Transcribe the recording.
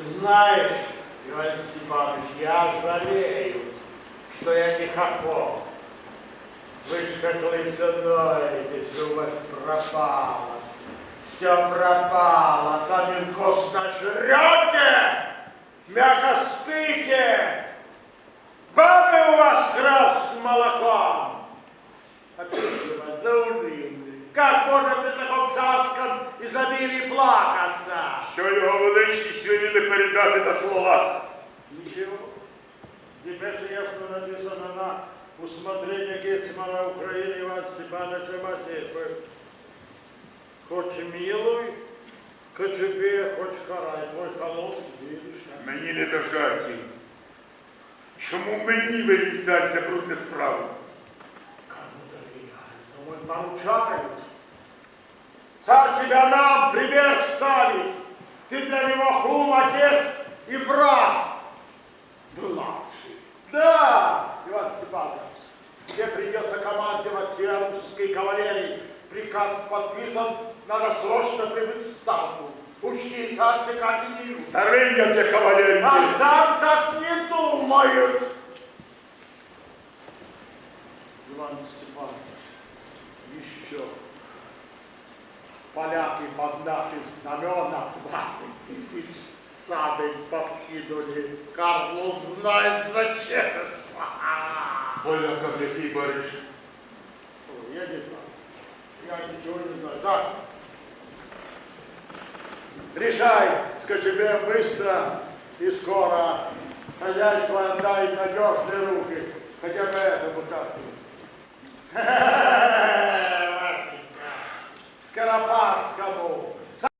Знаешь, Иван Степанович, я жалею, что я не хохол. Вы ж ноете, что у вас пропало. Все пропало, сами вкусно жрете, мягко спите. Бабы у вас крав с молоком. Ты, Иван, заунывный. Как можно при таком царском изобилии плакаться? що його величність не передати на слова. Нічого. Небесно ясно написано на усмотрення Гетьмана України Івана Степановича Матеєва. Хоч милуй, хоч убей, хоч карай, твой холод, Мені не держаті. Чому мені вирізати за брудну справу? Кому доверяю? Ну, мовчають. Царь тебя нам пример ставить. Ты для него хум, отец и брат. Младший. Да, Иван Степанович, тебе придется командовать всей русской кавалерией. Приказ подписан, надо срочно прибыть в ставку. Учти, царь чекать и не Старий, як я кавалерій. А царь так не думает. Иван Степанович, еще поляки под наши знамена 20 тысяч сабель подкинули. Карло знает зачем. Полякам який бариш. Я не знаю. Я ничего не знаю. Так. Решай, скачебе, быстро и скоро. Хозяйство отдай надежные руки. Хотя бы это вот так. na Páscoa, amor.